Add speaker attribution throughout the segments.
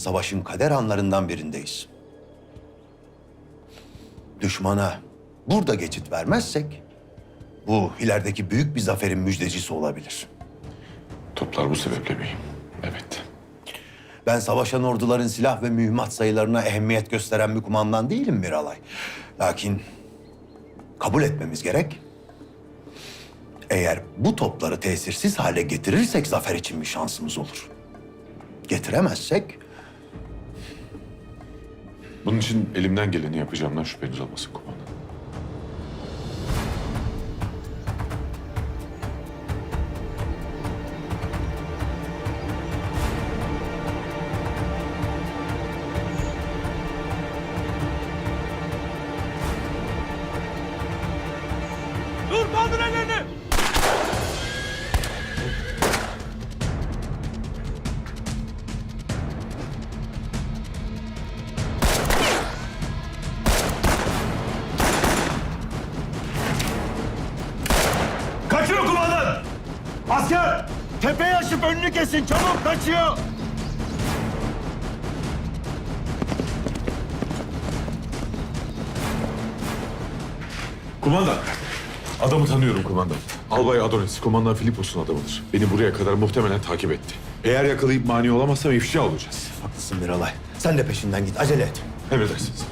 Speaker 1: Savaşın kader anlarından birindeyiz. Düşmana burada geçit vermezsek bu ilerideki büyük bir zaferin müjdecisi olabilir.
Speaker 2: Toplar bu sebeple beyim. Evet.
Speaker 1: Ben savaşan orduların silah ve mühimmat sayılarına ehemmiyet gösteren bir kumandan değilim Miralay. Lakin kabul etmemiz gerek. Eğer bu topları tesirsiz hale getirirsek zafer için bir şansımız olur. Getiremezsek
Speaker 2: Bunun için elimden geleni yapacağımdan şüpheniz olmasın kumandan.
Speaker 3: Önünü kesin çabuk kaçıyor.
Speaker 2: Kumandan. Adamı tanıyorum kumandan. Albay Adonis, kumandan Filipos'un adamıdır. Beni buraya kadar muhtemelen takip etti. Eğer yakalayıp mani olamazsam ifşa olacağız.
Speaker 1: haklısın Miralay. Sen de peşinden git. Acele et.
Speaker 2: Emredersiniz.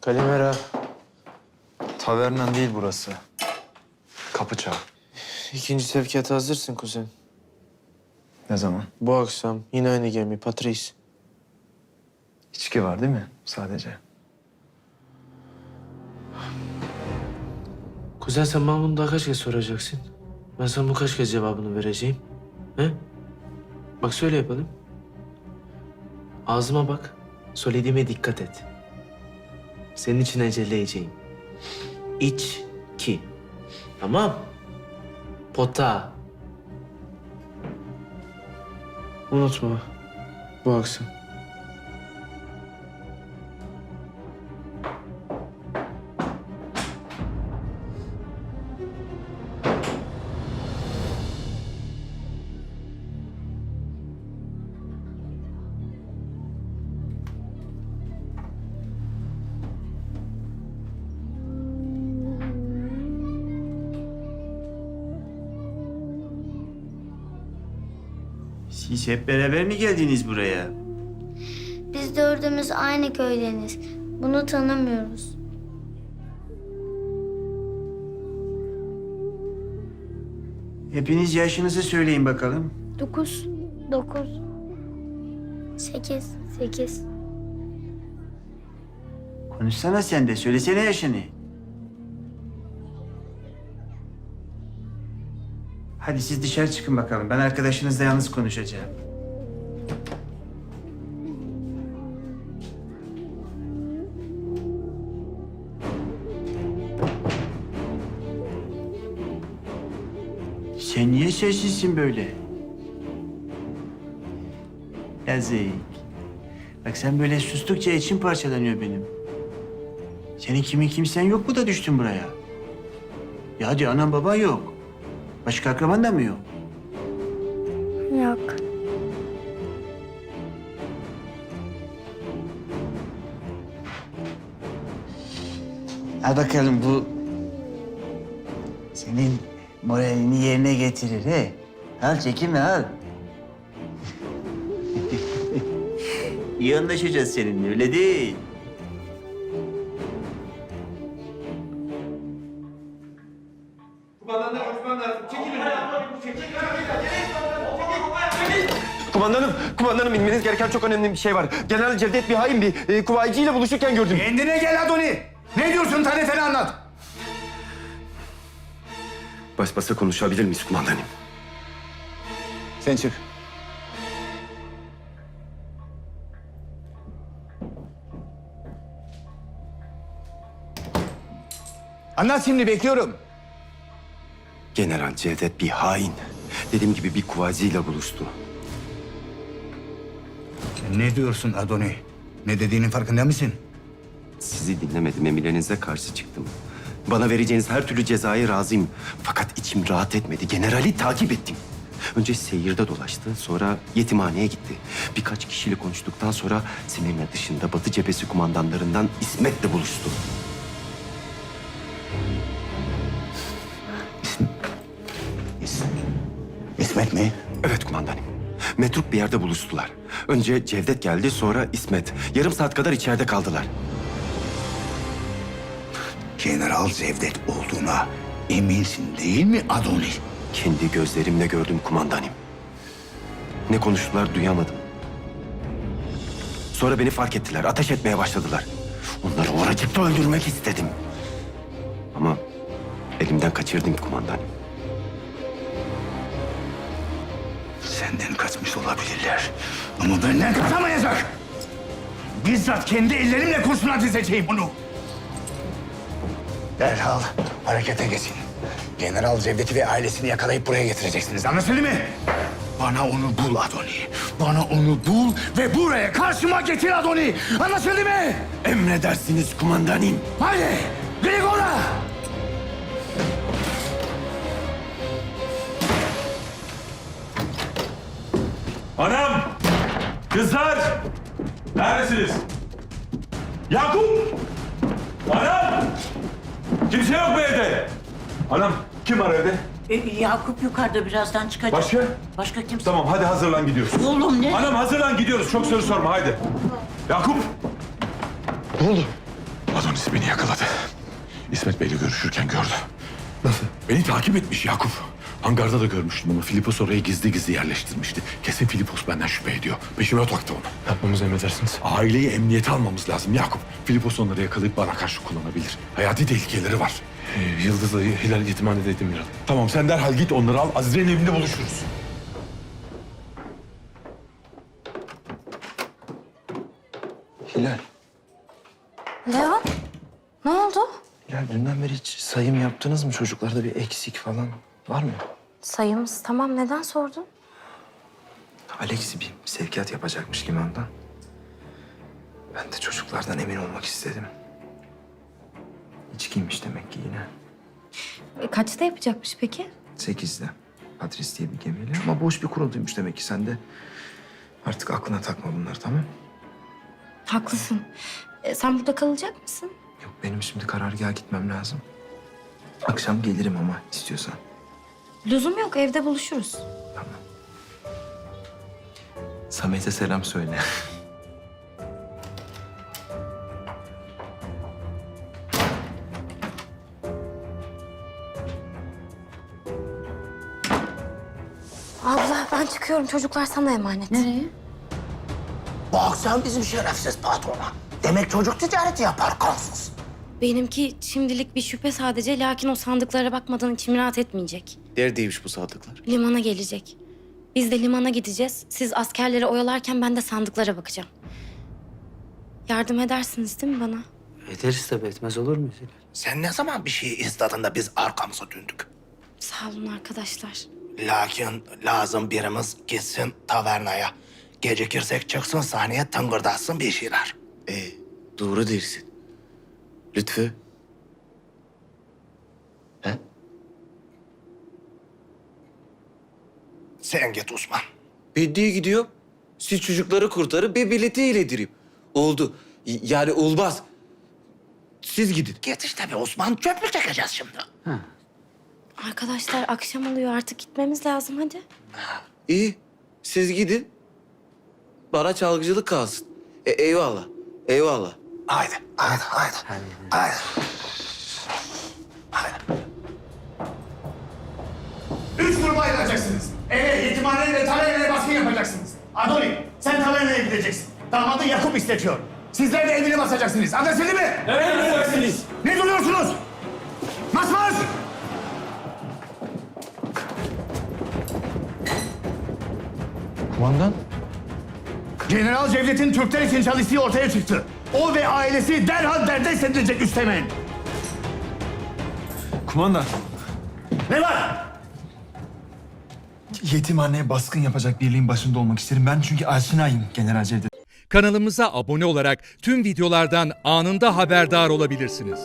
Speaker 4: Kalimera.
Speaker 5: Tavernan değil burası. Kapı çağı.
Speaker 4: İkinci sevkiyata hazırsın kuzen.
Speaker 5: Ne zaman?
Speaker 4: Bu akşam yine aynı gemi Patrice.
Speaker 5: İçki var değil mi sadece?
Speaker 4: Kuzen sen bana bunu daha kaç kez soracaksın? Ben sana bu kaç kez cevabını vereceğim? He? Bak söyle yapalım. Ağzıma bak. Söylediğime dikkat et. Senin için eceleyeceğim. İç ki. Tamam. Pota. Unutma. Bu akşam.
Speaker 3: Siz hep beraber mi geldiniz buraya?
Speaker 6: Biz dördümüz aynı köydeniz. Bunu tanımıyoruz.
Speaker 3: Hepiniz yaşınızı söyleyin bakalım.
Speaker 6: Dokuz. Dokuz. Sekiz. Sekiz.
Speaker 3: Konuşsana sen de, söylesene yaşını. Hadi siz dışarı çıkın bakalım. Ben arkadaşınızla yalnız konuşacağım. Sen niye sessizsin böyle? Yazık. Bak sen böyle sustukça içim parçalanıyor benim. Senin kimin kimsen yok mu da düştün buraya? Ya hadi anan baban yok. Başka akraban da mı yok?
Speaker 6: Yok.
Speaker 3: Al bakalım bu senin moralini yerine getirir he. Al çekinme al. İyi anlaşacağız seninle öyle değil.
Speaker 7: Kumandanım, kumandanım inmeniz gereken çok önemli bir şey var. General Cevdet bir hain bir e, kuvaycı ile buluşurken gördüm.
Speaker 8: Kendine gel Adoni. Ne diyorsun tanefene anlat.
Speaker 7: Baş başa konuşabilir miyiz kumandanım?
Speaker 8: Sen çık. Anlat şimdi bekliyorum.
Speaker 7: General Cevdet bir hain. Dediğim gibi bir kuvaziyle buluştu.
Speaker 8: Ne diyorsun Adoni? Ne dediğinin farkında mısın?
Speaker 7: Sizi dinlemedim, emirlerinize karşı çıktım. Bana vereceğiniz her türlü cezaya razıyım. Fakat içim rahat etmedi. Generali takip ettim. Önce seyirde dolaştı, sonra yetimhaneye gitti. Birkaç kişiyle konuştuktan sonra Simirna dışında Batı cephesi kumandanlarından İsmet'le buluştu.
Speaker 8: İsmet mi?
Speaker 7: Evet kumandanım. Metruk bir yerde buluştular. Önce Cevdet geldi, sonra İsmet. Yarım saat kadar içeride kaldılar.
Speaker 8: General Cevdet olduğuna eminsin değil mi Adoni?
Speaker 7: Kendi gözlerimle gördüm kumandanım. Ne konuştular duyamadım. Sonra beni fark ettiler, ateş etmeye başladılar. Onları oracıkta öldürmek istedim. Ama elimden kaçırdım kumandanım.
Speaker 8: Senden kaçmış olabilirler. Ama benden kaçamayacak. Bizzat kendi ellerimle kurşuna dizeceğim onu. Derhal harekete geçin. General Cevdet'i ve ailesini yakalayıp buraya getireceksiniz. Anlaşıldı mı? Bana onu bul Adoni. Bana onu bul ve buraya karşıma getir Adoni. Anlaşıldı mı?
Speaker 7: Emredersiniz kumandanım.
Speaker 8: Haydi Grigor'a.
Speaker 2: Anam! Kızlar! Neredesiniz? Yakup! Anam! Kimse yok mu evde? Anam kim var evde?
Speaker 9: E, Yakup yukarıda birazdan çıkacak.
Speaker 2: Başka?
Speaker 9: Başka kimse.
Speaker 2: Tamam hadi hazırlan gidiyoruz.
Speaker 9: Oğlum ne?
Speaker 2: Anam hazırlan gidiyoruz. Çok soru sorma haydi. Yakup! Ne oldu? Adonis beni yakaladı. İsmet Bey'le görüşürken gördü. Nasıl? Beni takip etmiş Yakup. Hangarda da görmüştüm ama Filipos oraya gizli gizli yerleştirmişti. Kesin Filipos benden şüphe ediyor. Peşime taktı onu.
Speaker 5: Yapmamızı emredersiniz.
Speaker 2: Aileyi emniyete almamız lazım Yakup. Filipos onları yakalayıp bana karşı kullanabilir. Hayati tehlikeleri var.
Speaker 5: Ee, Yıldız'la Hilal yetimhanedeydim biraz.
Speaker 2: Tamam sen derhal git onları al. Aziz'in evinde buluşuruz.
Speaker 5: Hilal.
Speaker 10: Leon, ne oldu?
Speaker 5: Hilal dünden beri hiç sayım yaptınız mı? Çocuklarda bir eksik falan var mı?
Speaker 10: Sayımız tamam. Neden sordun?
Speaker 5: Alexi bir sevkiyat yapacakmış limandan. Ben de çocuklardan emin olmak istedim. İçkiymiş demek ki yine.
Speaker 10: E, kaçta yapacakmış peki?
Speaker 5: Sekizde. Patris diye bir gemiyle ama boş bir kurultuymuş demek ki. Sen de artık aklına takma bunları tamam?
Speaker 10: Haklısın. E, sen burada kalacak mısın?
Speaker 5: Yok benim şimdi karargaha gitmem lazım. Akşam gelirim ama istiyorsan.
Speaker 10: Lüzum yok. Evde buluşuruz.
Speaker 5: Tamam. Samet'e selam söyle.
Speaker 10: Abla ben çıkıyorum. Çocuklar sana emanet.
Speaker 9: Nereye?
Speaker 8: Bak sen bizim şerefsiz patrona. Demek çocuk ticareti yapar kansız.
Speaker 10: Benimki şimdilik bir şüphe sadece. Lakin o sandıklara bakmadan içim rahat etmeyecek.
Speaker 4: Neredeymiş bu sadıklar?
Speaker 10: Limana gelecek. Biz de limana gideceğiz. Siz askerleri oyalarken ben de sandıklara bakacağım. Yardım edersiniz değil mi bana?
Speaker 4: Ederiz tabii etmez olur muyuz?
Speaker 8: Sen ne zaman bir şey istedin de biz arkamıza döndük?
Speaker 10: Sağ olun arkadaşlar.
Speaker 8: Lakin lazım birimiz gitsin tavernaya. Gecikirsek çıksın sahneye tıngırdatsın bir şeyler.
Speaker 4: E, doğru dersin. Lütfü.
Speaker 8: Sen git Osman.
Speaker 4: Ben diye gidiyorum. Siz çocukları kurtarıp bir bileti iledireyim. Oldu. Y- Yani olmaz. Siz gidin.
Speaker 8: Git işte bir Osman çöp mü çekeceğiz şimdi?
Speaker 10: Arkadaşlar akşam oluyor artık gitmemiz lazım hadi.
Speaker 4: İyi. Siz gidin. Bana çalgıcılık kalsın. E, eyvallah. Eyvallah.
Speaker 8: Haydi, haydi, haydi. Haydi. Haydi. Üç gruba ayrılacaksınız. Eve, yetimhaneye ve taverneye baskın yapacaksınız. Adoni, sen taverneye gideceksin. Damadın Yakup istetiyor. Sizler de evine basacaksınız. Anlaşıldı mı? Evet, Ne duruyorsunuz? Mas mas!
Speaker 5: Kumandan.
Speaker 8: General Cevdet'in Türkler için çalıştığı ortaya çıktı. O ve ailesi derhal derdest edilecek Üsteğmen.
Speaker 5: Kumandan,
Speaker 8: Ne var?
Speaker 5: yetimhaneye baskın yapacak birliğin başında olmak isterim. Ben çünkü aşinayım General Cevdet.
Speaker 11: Kanalımıza abone olarak tüm videolardan anında haberdar olabilirsiniz.